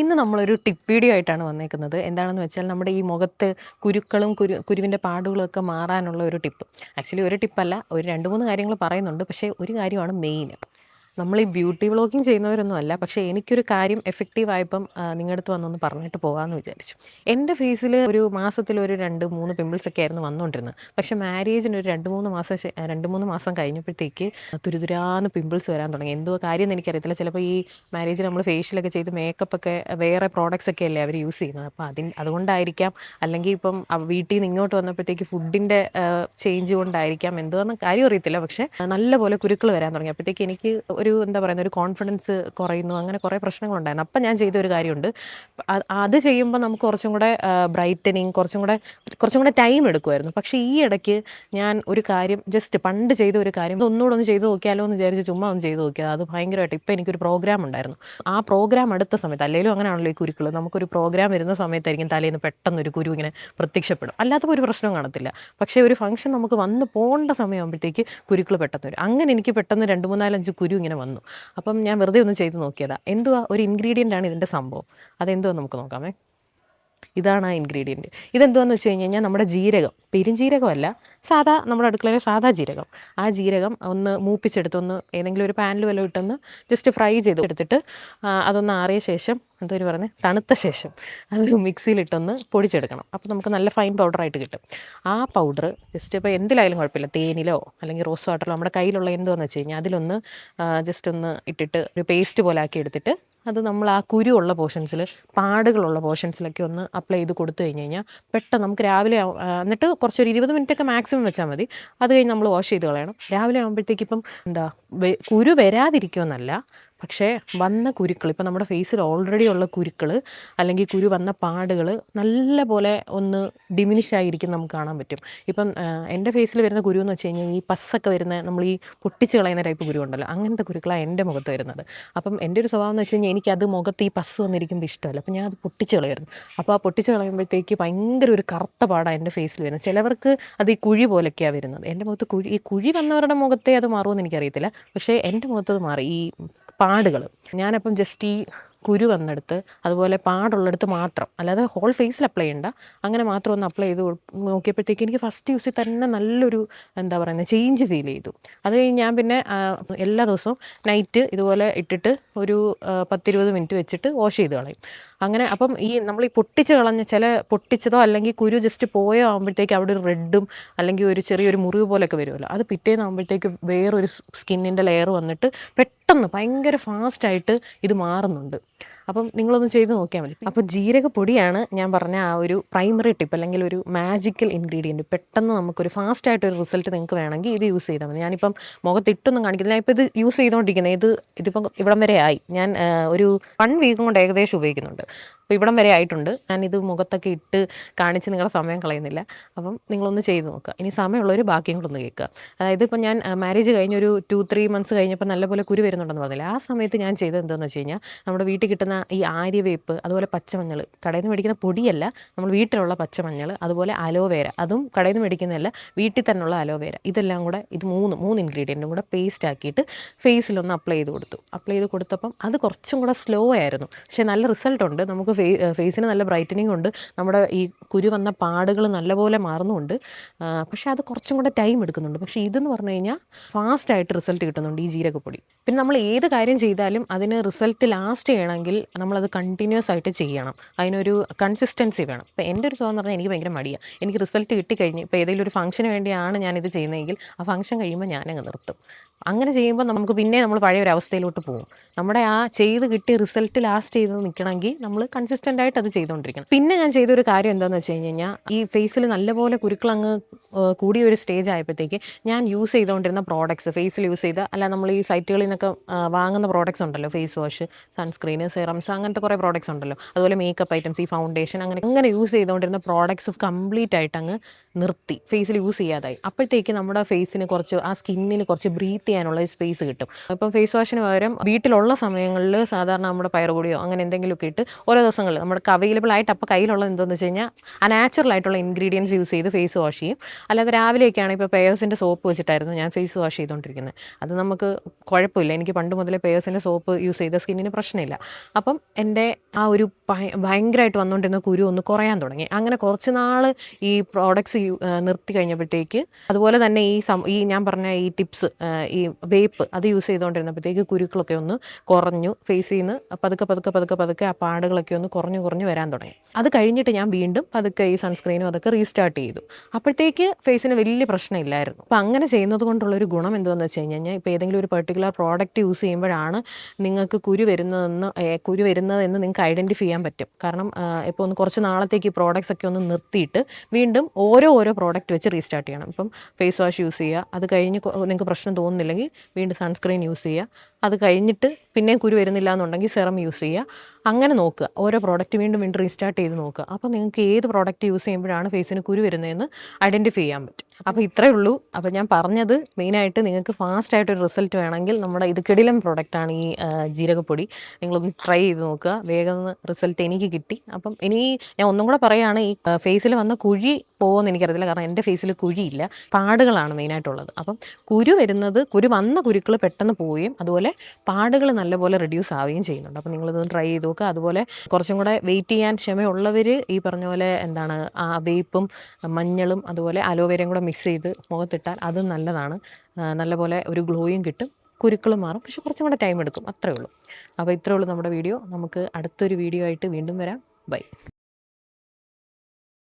ഇന്ന് നമ്മളൊരു tip video ആയിട്ടാണ് വന്നേക്കുന്നത്. എന്താണെന്ന് വെച്ചാൽ നമ്മുടെ ഈ മുഖത്ത് കുരുക്കളും കുരു കുരുവിന്റെ പാടുകളും ഒക്കെ മാറാനുള്ള ഒരു ടിപ്പ്. ആക്ച്വലി ഒരു ടിപ്പല്ല ഒരു രണ്ട് മൂന്ന് കാര്യങ്ങൾ പറയുന്നുണ്ട്. പക്ഷേ ഒരു കാര്യമാണ് മെയിൻ നമ്മൾ ഈ ബ്യൂട്ടി വ്ളോഗിങ് ചെയ്യുന്നവരൊന്നും അല്ല. പക്ഷേ എനിക്കൊരു കാര്യം എഫക്റ്റീവായപ്പം നിങ്ങളുടെ അടുത്ത് വന്നൊന്ന് പറഞ്ഞിട്ട് പോകാമെന്ന് വിചാരിച്ചു. എന്റെ ഫേസിൽ ഒരു മാസത്തിൽ ഒരു രണ്ട് മൂന്ന് പിമ്പിൾസ് ഒക്കെ ആയിരുന്നു വന്നുകൊണ്ടിരുന്നത് പക്ഷേ മാരേജിന് ഒരു രണ്ട് മൂന്ന് മാസം രണ്ട് മൂന്ന് മാസം കഴിഞ്ഞപ്പോഴത്തേക്ക് തുരിതുരാന്ന് പിമ്പിൾസ് വരാൻ തുടങ്ങി. എന്തോ കാര്യം എന്ന് എനിക്കറിയത്തില്ല. ചിലപ്പോൾ ഈ മാരേജിൽ നമ്മൾ ഫേഷ്യലൊക്കെ ചെയ്ത് മേക്കപ്പ് ഒക്കെ വേറെ പ്രോഡക്റ്റ്സ് ഒക്കെ അല്ലേ അവർ യൂസ് ചെയ്യുന്നത്. അപ്പോൾ അതിന് അതുകൊണ്ടായിരിക്കാം. അല്ലെങ്കിൽ ഇപ്പം വീട്ടിൽ നിന്ന് ഇങ്ങോട്ട് വന്നപ്പോഴത്തേക്ക് ഫുഡിന്റെ ചേഞ്ച് കൊണ്ടായിരിക്കാം. എന്തോന്ന് കാര്യം അറിയത്തില്ല. പക്ഷേ നല്ലപോലെ കുരുക്കൾ വരാൻ തുടങ്ങി. അപ്പോഴത്തേക്ക് എനിക്ക് ഒരു എന്താ പറയുന്ന ഒരു കോൺഫിഡൻസ് കുറയുന്നു. അങ്ങനെ കുറേ പ്രശ്നങ്ങളുണ്ടായിരുന്നു. അപ്പം ഞാൻ ചെയ്ത ഒരു കാര്യമുണ്ട് അത് ചെയ്യുമ്പോൾ നമുക്ക് കുറച്ചും കൂടെ ബ്രൈറ്റനിങ് കുറച്ചും കൂടെ കുറച്ചും കൂടെ ടൈം എടുക്കുമായിരുന്നു പക്ഷേ ഈ ഇടയ്ക്ക് ഞാൻ ഒരു കാര്യം ജസ്റ്റ് പണ്ട് ചെയ്ത ഒരു കാര്യം ഒന്നുകൂടെ ഒന്ന് ചെയ്ത് നോക്കിയാലോ എന്ന് വിചാരിച്ച് ചുമ്മാ ഒന്ന് ചെയ്ത് നോക്കിയത്. അത് ഭയങ്കരമായിട്ട് ഇപ്പം എനിക്കൊരു പ്രോഗ്രാം ഉണ്ടായിരുന്നു. ആ പ്രോഗ്രാം അടുത്ത സമയത്ത് അല്ലെങ്കിലും അങ്ങനെയാണല്ലോ ഈ കുരുക്കൾ നമുക്കൊരു പ്രോഗ്രാം വരുന്ന സമയത്തായിരിക്കും തലേന്ന് പെട്ടെന്ന് ഒരു കുരു ഇങ്ങനെ പ്രത്യക്ഷപ്പെടും. അല്ലാത്തപ്പോൾ ഒരു പ്രശ്നം കാണത്തില്ല. പക്ഷേ ഒരു ഫംഗ്ഷൻ നമുക്ക് വന്ന് പോകേണ്ട സമയമാകുമ്പോഴത്തേക്ക് കുരുക്കൾ പെട്ടെന്ന് വരും. അങ്ങനെ എനിക്ക് പെട്ടെന്ന് രണ്ട് മൂന്നാലഞ്ച് കുരു ഇങ്ങനെ വന്നു. അപ്പം ഞാൻ വെറുതെ ഒന്ന് ചെയ്ത് നോക്കിയതാ. എന്തുവാ? ഒരു ഇൻഗ്രീഡിയന്റ് ആണ് ഇതിന്റെ സംഭവം. അതെന്തുവാ നമുക്ക് നോക്കാമേ. ഇതാണ് ആ ഇൻഗ്രീഡിയന്റ് ഇതെന്തുവാന്ന് വെച്ച് കഴിഞ്ഞ് കഴിഞ്ഞാൽ നമ്മുടെ ജീരകം. പെരുംജീരകമല്ല സാധാ നമ്മുടെ അടുക്കളയിലെ സാധാ ജീരകം. ആ ജീരകം ഒന്ന് മൂപ്പിച്ചെടുത്ത് ഒന്ന് ഏതെങ്കിലും ഒരു പാനിൽ വല്ലതും ഇട്ടൊന്ന് ജസ്റ്റ് ഫ്രൈ ചെയ്ത് എടുത്തിട്ട് അതൊന്ന് ആറിയ ശേഷം എന്തോര് പറഞ്ഞ് തണുത്ത ശേഷം അത് മിക്സിയിലിട്ടൊന്ന് പൊടിച്ചെടുക്കണം. അപ്പോൾ നമുക്ക് നല്ല ഫൈൻ പൗഡറായിട്ട് കിട്ടും. ആ പൗഡർ ജസ്റ്റ് ഇപ്പോൾ എന്തിലായാലും കുഴപ്പമില്ല. തേനിലോ അല്ലെങ്കിൽ റോസ് വാട്ടറിലോ നമ്മുടെ കയ്യിലുള്ള എന്തോന്ന് വെച്ച് കഴിഞ്ഞാൽ അതിലൊന്ന് ജസ്റ്റ് ഒന്ന് ഇട്ടിട്ട് ഒരു പേസ്റ്റ് പോലെ ആക്കി എടുത്തിട്ട് അത് നമ്മൾ ആ കുരുവുള്ള പോർഷൻസിൽ പാടുകളുള്ള പോർഷൻസിലൊക്കെ ഒന്ന് അപ്ലൈ ചെയ്ത് കൊടുത്തു കഴിഞ്ഞ് കഴിഞ്ഞാൽ പെട്ടെന്ന് നമുക്ക് രാവിലെ എന്നിട്ട് കുറച്ചൊരു ഇരുപത് മിനിറ്റ് ഒക്കെ മാക്സിമം വെച്ചാൽ മതി. അത് കഴിഞ്ഞ് നമ്മൾ വാഷ് ചെയ്ത് കളയണം. രാവിലെ ആകുമ്പോഴത്തേക്ക് ഇപ്പം എന്താ കുരു വരാതിരിക്കുമെന്നല്ല പക്ഷേ വന്ന കുരുക്കൾ ഇപ്പം നമ്മുടെ ഫേസിൽ ഓൾറെഡി ഉള്ള കുരുക്കൾ അല്ലെങ്കിൽ കുരു വന്ന പാടുകൾ നല്ല പോലെ ഒന്ന് ഡിമിനിഷ് ആയിരിക്കും നമുക്ക് കാണാൻ പറ്റും. ഇപ്പം എന്റെ ഫേസിൽ വരുന്ന കുരു എന്ന് വെച്ച് കഴിഞ്ഞാൽ ഈ പസ്സൊക്കെ വരുന്ന നമ്മൾ ഈ പൊട്ടിച്ച് കളയുന്ന ടൈപ്പ് കുരു ഉണ്ടല്ലോ അങ്ങനത്തെ കുരുക്കളാണ് എന്റെ മുഖത്ത് വരുന്നത്. അപ്പം എന്റെ ഒരു സ്വഭാവം എന്ന് വെച്ച് കഴിഞ്ഞാൽ എനിക്കത് മുഖത്ത് ഈ പസ് വന്നിരിക്കുമ്പോൾ ഇഷ്ടമല്ല. അപ്പം ഞാൻ അത് പൊട്ടിച്ച് കളയായിരുന്നു അപ്പോൾ ആ പൊട്ടിച്ച് കളയുമ്പോഴത്തേക്ക് ഭയങ്കര ഒരു കറുത്ത പാടാണ് എന്റെ ഫേസിൽ വരുന്നത്. ചിലവർക്ക് അത് ഈ കുഴി പോലൊക്കെയാണ് വരുന്നത്. എന്റെ മുഖത്ത് കുഴി ഈ കുഴി വന്നവരുടെ മുഖത്തെ അത് മാറുമെന്ന് എനിക്കറിയത്തില്ല. പക്ഷേ എന്റെ മുഖത്ത് അത് മാറി. ഈ പാടുകൾ. ഞാനപ്പം ജസ്റ്റ് ഈ കുരു വന്നെടുത്ത് അതുപോലെ പാടുള്ളിടത്ത് മാത്രം. അല്ലാതെ ഹോൾ ഫേസിൽ അപ്ലൈ ചെയ്യണ്ട. അങ്ങനെ മാത്രം ഒന്ന് അപ്ലൈ ചെയ്ത് നോക്കിയപ്പോഴത്തേക്ക് എനിക്ക് ഫസ്റ്റ് യൂസിൽ തന്നെ നല്ലൊരു എന്താ പറയുന്നത് ചേഞ്ച് ഫീൽ ചെയ്തു. അത് കഴിഞ്ഞ് ഞാൻ പിന്നെ എല്ലാ ദിവസവും നൈറ്റ് ഇതുപോലെ ഇട്ടിട്ട് ഒരു പത്തിരുപത് മിനിറ്റ് വെച്ചിട്ട് വാഷ് ചെയ്ത് കളയും. അങ്ങനെ അപ്പം ഈ നമ്മൾ ഈ പൊട്ടിച്ച് കളഞ്ഞ ചില പൊട്ടിച്ചതോ അല്ലെങ്കിൽ കുരു ജസ്റ്റ് പോയോ ആകുമ്പോഴത്തേക്ക് അവിടെ ഒരു റെഡും അല്ലെങ്കിൽ ഒരു ചെറിയൊരു മുറിവ് പോലെയൊക്കെ വരുമല്ലോ അത് പിറ്റേന്നാകുമ്പോഴത്തേക്ക് വേറൊരു സ്കിന്നിന്റെ ലെയർ വന്നിട്ട് പെട്ടെന്ന് ഭയങ്കര ഫാസ്റ്റായിട്ട് ഇത് മാറുന്നുണ്ട്. അപ്പം നിങ്ങളൊന്ന് ചെയ്ത് നോക്കിയാൽ മതി. അപ്പോൾ ജീരകപ്പൊടിയാണ് ഞാൻ പറഞ്ഞ ആ ഒരു പ്രൈമറി ടിപ്പ് അല്ലെങ്കിൽ ഒരു മാജിക്കൽ ഇൻഗ്രീഡിയന്റ് പെട്ടെന്ന് നമുക്കൊരു ഫാസ്റ്റായിട്ട് ഒരു റിസൾട്ട് നിങ്ങൾക്ക് വേണമെങ്കിൽ ഇത് യൂസ് ചെയ്താൽ മതി. ഞാനിപ്പം മുഖത്തിട്ടൊന്നും കാണിക്കുന്നില്ല ഇപ്പോൾ ഇത് യൂസ് ചെയ്തുകൊണ്ടിരിക്കുന്നത് ഇത് ഇതിപ്പം ഇവിടം വരെ ആയി. ഞാൻ ഒരു വൺ വീക്ക് കൊണ്ട് ഏകദേശം ഉപയോഗിക്കുന്നുണ്ട്. അപ്പോൾ ഇവിടം വരെ ആയിട്ടുണ്ട്. ഞാനിത് മുഖത്തൊക്കെ ഇട്ട് കാണിച്ച് നിങ്ങളുടെ സമയം കളയുന്നില്ല. അപ്പം നിങ്ങളൊന്ന് ചെയ്ത് നോക്കുക. ഇനി സമയമുള്ളവർ ബാക്കിയും കൂടെ ഒന്ന് കേൾക്കുക. അതായത് ഇപ്പം ഞാൻ മാരേജ് കഴിഞ്ഞ ഒരു ടു ത്രീ മന്ത്സ് കഴിഞ്ഞപ്പോൾ നല്ലപോലെ കുരു വരുന്നുണ്ടെന്ന് പറഞ്ഞില്ല? ആ സമയത്ത് ഞാൻ ചെയ്തത് എന്താണെന്ന് വെച്ച് കഴിഞ്ഞാൽ നമ്മുടെ വീട്ടിൽ കിട്ടുന്ന ഈ ആര്യവേപ്പ് അതുപോലെ പച്ചമഞ്ഞൾ കടയിൽ നിന്ന് മേടിക്കുന്ന പൊടിയല്ല നമ്മൾ വീട്ടിലുള്ള പച്ചമഞ്ഞൾ അതുപോലെ അലോവേര അതും കടയിൽ നിന്ന് മേടിക്കുന്നതല്ല വീട്ടിൽ തന്നെയുള്ള അലോവേര. ഇതെല്ലാം കൂടെ ഇത് മൂന്ന് മൂന്ന് ഇൻഗ്രീഡിയന്റും കൂടെ പേസ്റ്റ് ആക്കിയിട്ട് ഫേസിലൊന്ന് അപ്ലൈ ചെയ്ത് കൊടുത്തു. അപ്ലൈ ചെയ്ത് കൊടുത്തപ്പം അത് കുറച്ചും കൂടെ സ്ലോ ആയിരുന്നു. പക്ഷേ നല്ല റിസൾട്ട് ഉണ്ട്. നമുക്ക് ഫേ ഫേസിന് നല്ല ബ്രൈറ്റനിങ് ഉണ്ട്. നമ്മുടെ ഈ കുരു വന്ന പാടുകൾ നല്ലപോലെ മാറുന്നുണ്ട്. പക്ഷേ അത് കുറച്ചും കൂടെ ടൈം എടുക്കുന്നുണ്ട്. പക്ഷേ ഇതെന്ന് പറഞ്ഞു കഴിഞ്ഞാൽ ഫാസ്റ്റായിട്ട് റിസൾട്ട് കിട്ടുന്നുണ്ട് ഈ ജീരകപ്പൊടി. പിന്നെ നമ്മൾ ഏത് കാര്യം ചെയ്താലും അതിന് റിസൾട്ട് ലാസ്റ്റ് ചെയ്യണമെങ്കിൽ നമ്മളത് കണ്ടിന്യൂസ് ആയിട്ട് ചെയ്യണം. അതിനൊരു കൺസിസ്റ്റൻസി വേണം. ഇപ്പോൾ എന്റെ ഒരു സ്വഭാവം പറഞ്ഞാൽ എനിക്ക് ഭയങ്കര മടിയാണ് എനിക്ക് റിസൾട്ട് കിട്ടിക്കഴിഞ്ഞ് ഇപ്പോൾ ഏതെങ്കിലും ഒരു ഫംഗ്ഷന് വേണ്ടിയാണ് ഞാനിത് ചെയ്യുന്നതെങ്കിൽ ആ ഫംഗ്ഷൻ കഴിയുമ്പോൾ ഞാനങ്ങ് നിർത്തും. അങ്ങനെ ചെയ്യുമ്പോൾ നമുക്ക് പിന്നെ നമ്മൾ പഴയ ഒരു അവസ്ഥയിലോട്ട് പോകും. നമ്മുടെ ആ ചെയ്ത് കിട്ടിയ റിസൾട്ട് ലാസ്റ്റ് ചെയ്ത് നിൽക്കണമെങ്കിൽ നമ്മൾ കൺസിസ്റ്റന്റ് ആയിട്ട് അത് ചെയ്തുകൊണ്ടിരിക്കണം. പിന്നെ ഞാൻ ചെയ്തൊരു കാര്യം എന്താണെന്ന് വെച്ച് കഴിഞ്ഞ് കഴിഞ്ഞാൽ ഈ ഫേസിൽ നല്ലപോലെ കുരുക്കളങ്ങ് കൂടിയ ഒരു സ്റ്റേജ് ആയപ്പോഴത്തേക്ക് ഞാൻ യൂസ് ചെയ്തുകൊണ്ടിരുന്ന പ്രോഡക്ട്സ് ഫേസിൽ യൂസ് ചെയ്ത അല്ല നമ്മൾ ഈ സൈറ്റുകളിൽ നിന്നൊക്കെ വാങ്ങുന്ന പ്രോഡക്ട്സ് ഉണ്ടല്ലോ ഫേസ് വാഷ് സൺസ്ക്രീന് സെറംസ് അങ്ങനത്തെ കുറേ പ്രോഡക്ട്സ് ഉണ്ടല്ലോ. അതുപോലെ മേക്കപ്പ് ഐറ്റംസ് ഈ ഫൗണ്ടേഷൻ അങ്ങനെ അങ്ങനെ യൂസ് ചെയ്തുകൊണ്ടിരുന്ന പ്രോഡക്ട്സ് കംപ്ലീറ്റ് ആയിട്ട് അങ്ങ് നിർത്തി ഫേസിൽ യൂസ് ചെയ്യാതായി. അപ്പോഴത്തേക്ക് നമ്മുടെ ഫേസിന് കുറച്ച് ആ സ്കിന്നിന് കുറച്ച് ബ്രീത്ത് ചെയ്യാനുള്ള സ്പേസ് കിട്ടും. അപ്പം ഫേസ് വാഷിന് പകരം വീട്ടിലുള്ള സമയങ്ങളിൽ സാധാരണ നമ്മുടെ പയറുപൊടിയോ അങ്ങനെ എന്തെങ്കിലുമൊക്കെ ഇട്ട് ഓരോ ദിവസം ദിവസങ്ങളിൽ നമുക്ക് അവൈലബിൾ ആയിട്ട് അപ്പോൾ കയ്യിലുള്ളത് എന്താണെന്ന് വെച്ച് കഴിഞ്ഞാൽ ആ നാച്ചുറൽ ആയിട്ടുള്ള ഇൻഗ്രീഡിയൻസ് യൂസ് ചെയ്ത് ഫേസ് വാഷ് ചെയ്യും. അല്ലാതെ രാവിലെയൊക്കെയാണ് ഇപ്പോൾ പേയേഴ്സിന്റെ സോപ്പ് വെച്ചിട്ടായിരുന്നു ഞാൻ ഫേസ് വാഷ് ചെയ്തുകൊണ്ടിരിക്കുന്നത് അത് നമുക്ക് കുഴപ്പമില്ല. എനിക്ക് പണ്ട് മുതലേ പേയേഴ്സിന്റെ സോപ്പ് യൂസ് ചെയ്ത സ്കിന്നിന് പ്രശ്നമില്ല. അപ്പം എന്റെ ആ ഒരു ഭയ- ഭയങ്കരമായിട്ട് വന്നുകൊണ്ടിരുന്ന കുരു ഒന്ന് കുറയാൻ തുടങ്ങി. അങ്ങനെ കുറച്ച് നാൾ ഈ പ്രോഡക്റ്റ്സ് നിർത്തി കഴിഞ്ഞപ്പോഴത്തേക്ക് അതുപോലെ തന്നെ ഈ സം ഈ ഞാൻ പറഞ്ഞ ഈ ടിപ്സ് ഈ വേപ്പ് അത് യൂസ് ചെയ്തുകൊണ്ടിരുന്നപ്പോഴത്തേക്ക് കുരുക്കളൊക്കെ ഒന്ന് കുറഞ്ഞു. ഫേസിൽ നിന്ന് പതുക്കെ പതുക്കെ പതുക്കെ പതുക്കെ ആ പാടുകളൊക്കെ ഒന്ന് കുറഞ്ഞു കുറഞ്ഞു വരാൻ തുടങ്ങി. അത് കഴിഞ്ഞിട്ട് ഞാൻ വീണ്ടും പതുക്കെ ഈ സൺസ്ക്രീനും അതൊക്കെ റീസ്റ്റാർട്ട് ചെയ്തു. അപ്പോഴത്തേക്ക് ഫേസിന് വലിയ പ്രശ്നമില്ലായിരുന്നു. അപ്പോൾ അങ്ങനെ ചെയ്യുന്നത് കൊണ്ടുള്ള ഒരു ഗുണം എന്താണെന്ന് വെച്ച് കഴിഞ്ഞാൽ ഇപ്പോൾ ഏതെങ്കിലും ഒരു പെർട്ടിക്കുലർ പ്രോഡക്റ്റ് യൂസ് ചെയ്യുമ്പോഴാണ് നിങ്ങൾക്ക് കുരു വരുന്നതെന്ന് കുരു വരുന്നതെന്ന് നിങ്ങൾക്ക് ഐഡന്റിഫൈ ചെയ്യാൻ പറ്റും. കാരണം ഇപ്പോൾ ഒന്ന് കുറച്ച് നാളത്തേക്ക് ഈ പ്രോഡക്റ്റ്സ് ഒക്കെ ഒന്ന് നിർത്തിയിട്ട് വീണ്ടും ഓരോ ഓരോ പ്രോഡക്റ്റ് വെച്ച് റീസ്റ്റാർട്ട് ചെയ്യണം. ഇപ്പം ഫേസ് വാഷ് യൂസ് ചെയ്യുക അത് കഴിഞ്ഞ് നിങ്ങൾക്ക് പ്രശ്നം തോന്നുന്നില്ലെങ്കിൽ വീണ്ടും സൺസ്ക്രീൻ യൂസ് ചെയ്യുക അത് കഴിഞ്ഞിട്ട് പിന്നെയും കുരു വരുന്നില്ല എന്നുണ്ടെങ്കിൽ സെറം യൂസ് ചെയ്യുക. അങ്ങനെ നോക്കുക. ഓരോ പ്രോഡക്റ്റ് വീണ്ടും വീണ്ടും റീസ്റ്റാർട്ട് ചെയ്ത് നോക്കുക. അപ്പോൾ നിങ്ങൾക്ക് ഏത് പ്രോഡക്റ്റ് യൂസ് ചെയ്യുമ്പോഴാണ് ഫേസിന് കുരു വരുന്നതെന്ന് ഐഡന്റിഫൈ ചെയ്യാൻ പറ്റും. അപ്പോൾ ഇത്രയേ ഉള്ളൂ. അപ്പോൾ ഞാൻ പറഞ്ഞത് മെയിനായിട്ട് നിങ്ങൾക്ക് ഫാസ്റ്റ് ആയിട്ട് ഒരു റിസൾട്ട് വേണമെങ്കിൽ നമ്മുടെ ഇത് കിടിലം പ്രോഡക്റ്റാണ് ഈ ജീരകപ്പൊടി. നിങ്ങളൊന്ന് ട്രൈ ചെയ്ത് നോക്കുക. വേഗം റിസൾട്ട് എനിക്ക് കിട്ടി. അപ്പം ഇനി ഞാൻ ഒന്നും കൂടെ പറയുകയാണ് ഈ ഫേസിൽ വന്ന കുഴി പോകുമെന്ന് എനിക്കറിയത്തില്ല. കാരണം എന്റെ ഫേസിൽ കുഴിയില്ല. പാടുകളാണ് മെയിനായിട്ടുള്ളത് അപ്പം കുരു വരുന്നത് കുരു വന്ന കുരുക്കൾ പെട്ടെന്ന് പോവുകയും അതുപോലെ പാടുകൾ നല്ലപോലെ റിഡ്യൂസ് ആവുകയും ചെയ്യുന്നുണ്ട്. അപ്പം നിങ്ങളിതൊന്ന് ട്രൈ ചെയ്ത് നോക്കുക. അതുപോലെ കുറച്ചും കൂടെ വെയിറ്റ് ചെയ്യാൻ ക്ഷമയുള്ളവർ ഈ പറഞ്ഞ പോലെ എന്താണ് വേപ്പും മഞ്ഞളും അതുപോലെ അലോവേരയും കൂടെ മിക്സ് ചെയ്ത് മുഖത്തിട്ടാൽ അതും നല്ലതാണ്. നല്ലപോലെ ഒരു ഗ്ലോയും കിട്ടും. കുരുക്കൾ മാറും. പക്ഷെ കുറച്ചും കൂടെ ടൈം എടുക്കും. അത്രേ ഉള്ളൂ. അപ്പോൾ ഇത്രേ ഉള്ളൂ നമ്മുടെ വീഡിയോ. നമുക്ക് അടുത്തൊരു വീഡിയോ ആയിട്ട് വീണ്ടും വരാം. ബൈ